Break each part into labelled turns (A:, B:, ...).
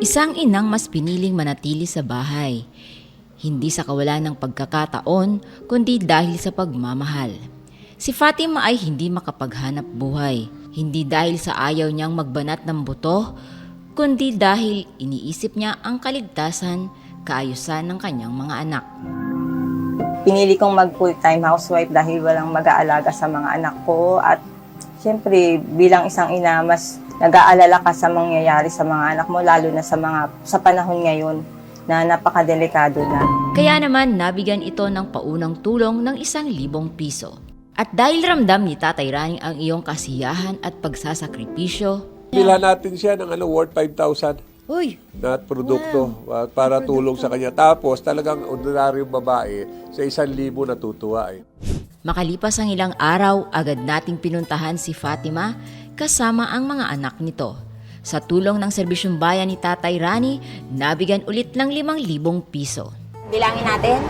A: Isang inang mas piniling manatili sa bahay. Hindi sa kawalan ng pagkakataon, kundi dahil sa pagmamahal. Si Fatima ay hindi makapaghanap buhay. Hindi dahil sa ayaw niyang magbanat ng buto, kundi dahil iniisip niya ang kaligtasan, kaayusan ng kanyang mga anak.
B: Pinili kong mag full-time housewife dahil walang mag-aalaga sa mga anak ko at syempre bilang isang ina mas nag-aalala ka sa mangyayari sa mga anak mo lalo na sa mga sa panahon ngayon na napakadelikado na.
A: Kaya naman nabigyan ito ng paunang tulong ng isang libong piso. At dahil ramdam ni Tatay Rani ang iyong kasiyahan at pagsasakripisyo,
C: Bilhan natin siya ng ano, worth 5,000
A: Uy,
C: na produkto uh, para tulong sa kanya. Tapos talagang ordinaryong babae sa isang libo natutuwa eh.
A: Makalipas ang ilang araw, agad nating pinuntahan si Fatima kasama ang mga anak nito. Sa tulong ng serbisyong bayan ni Tatay Rani, nabigyan ulit ng 5,000 piso.
B: Bilangin natin.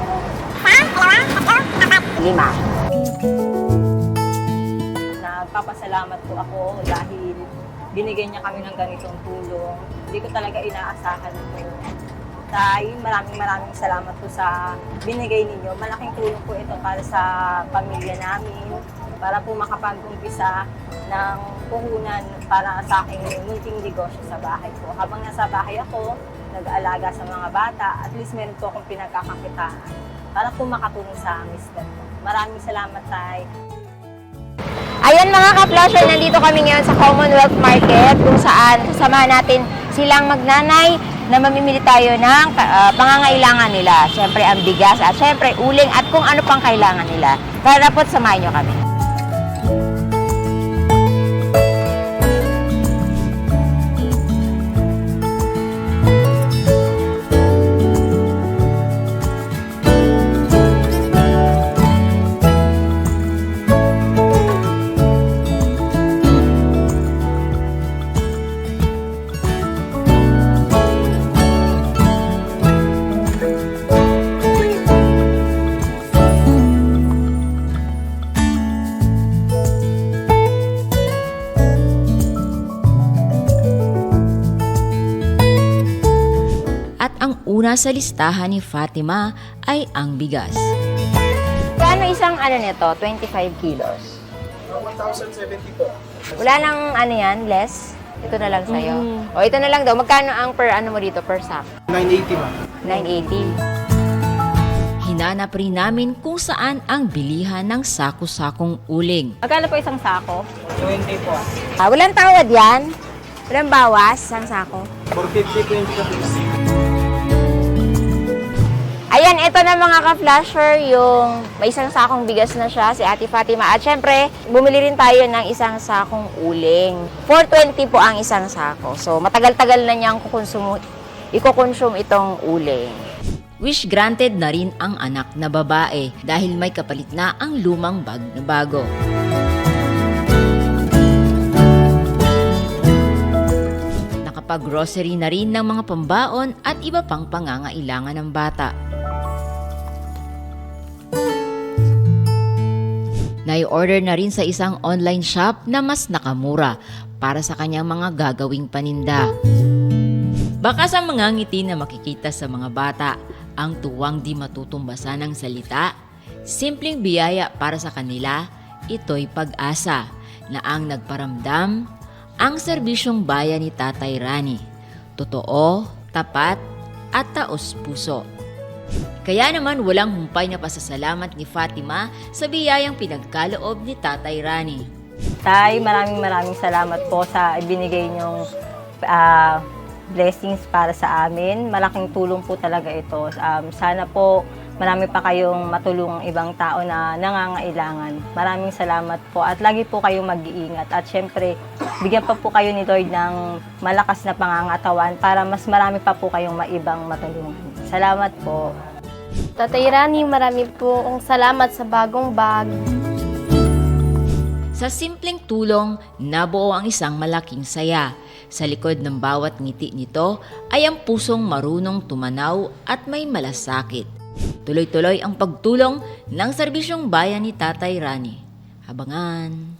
B: Lima. Nagpapasalamat po ako dahil binigyan niya kami ng ganitong tulong. Hindi ko talaga inaasahan ito. Tay, maraming maraming salamat po sa binigay ninyo. Malaking tulong po ito para sa pamilya namin, para po makapag-umpisa ng puhunan para sa aking munting negosyo sa bahay ko. Habang nasa bahay ako, nag-aalaga sa mga bata, at least meron po akong pinagkakakitaan para po makatulong sa mister ko. Maraming salamat, Tay.
D: Ayan mga ka-flasher, nandito kami ngayon sa Commonwealth Market kung saan kasama natin silang magnanay na mamimili tayo ng ah, pangangailangan nila. Siyempre ang bigas at siyempre uling at kung ano pang kailangan nila. Tara po't samahan nyo kami.
A: Una sa listahan ni Fatima ay ang bigas.
D: Kano isang ano nito? 25 kilos.
E: 1,070 po.
D: Wala nang ano yan, less? Ito na lang sa'yo. O ito na lang daw. Magkano ang per ano mo dito, per sack?
E: 980 ma'am.
D: 980.
A: Hinanap rin namin kung saan ang bilihan ng sako-sakong uling.
B: Magkano po isang sako?
E: 20 po.
D: Ah, walang tawad yan? Walang bawas ang sako?
E: 450 po yung
D: Ayan, ito na mga ka-flasher, yung may isang sakong bigas na siya, si Ate Fatima. At syempre, bumili rin tayo ng isang sakong uling. 420 po ang isang sako. So, matagal-tagal na niyang kukonsumo, iko-consume itong uling.
A: Wish granted na rin ang anak na babae dahil may kapalit na ang lumang bag na bago. Nakapag-grocery na rin ng mga pambaon at iba pang pangangailangan ng bata. Nai-order na rin sa isang online shop na mas nakamura para sa kanyang mga gagawing paninda. Baka sa mga ngiti na makikita sa mga bata, ang tuwang di matutumbasan ng salita, simpleng biyaya para sa kanila, ito'y pag-asa na ang nagparamdam ang serbisyong bayan ni Tatay Rani. Totoo, tapat, at taos puso. Kaya naman walang humpay na pasasalamat ni Fatima sa biyayang pinagkaloob ni Tatay Rani.
B: Tay, maraming maraming salamat po sa ibinigay niyong ah, blessings para sa amin. Malaking tulong po talaga ito. Um, sana po marami pa kayong matulungang ibang tao na nangangailangan. Maraming salamat po at lagi po kayong mag-iingat. At syempre, bigyan pa po kayo ni Lord ng malakas na pangangatawan para mas marami pa po kayong maibang matulungan. Salamat po.
F: Tatay Rani, marami po ang salamat sa bagong bag.
A: Sa simpleng tulong, nabuo ang isang malaking saya. Sa likod ng bawat ngiti nito ay ang pusong marunong tumanaw at may malasakit. Tuloy-tuloy ang pagtulong ng serbisyong bayan ni Tatay Rani. Habangan!